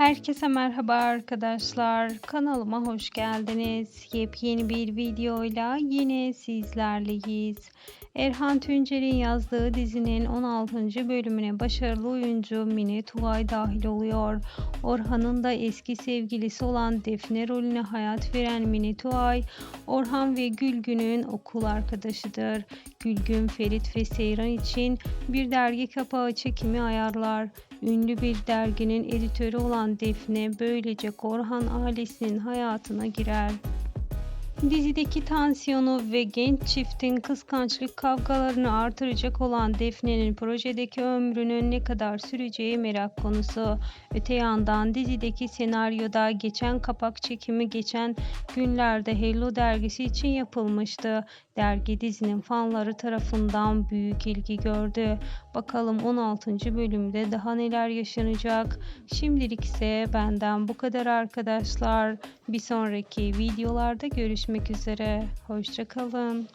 Herkese merhaba arkadaşlar. Kanalıma hoş geldiniz. Yepyeni bir videoyla yine sizlerleyiz. Erhan Tuncer'in yazdığı dizinin 16. bölümüne başarılı oyuncu Mine Tugay dahil oluyor. Orhan'ın da eski sevgilisi olan Defne rolüne hayat veren Mine Tugay, Orhan ve Gülgün'ün okul arkadaşıdır. Gülgün, Ferit ve Seyran için bir dergi kapağı çekimi ayarlar. Ünlü bir derginin editörü olan Defne böylece Korhan ailesinin hayatına girer. Dizideki tansiyonu ve genç çiftin kıskançlık kavgalarını artıracak olan Defne'nin projedeki ömrünün ne kadar süreceği merak konusu. Öte yandan dizideki senaryoda geçen kapak çekimi geçen günlerde Hello dergisi için yapılmıştı. Dergi dizinin fanları tarafından büyük ilgi gördü. Bakalım 16. bölümde daha neler yaşanacak. Şimdilik ise benden bu kadar arkadaşlar. Bir sonraki videolarda görüşmek üzere. Hoşçakalın.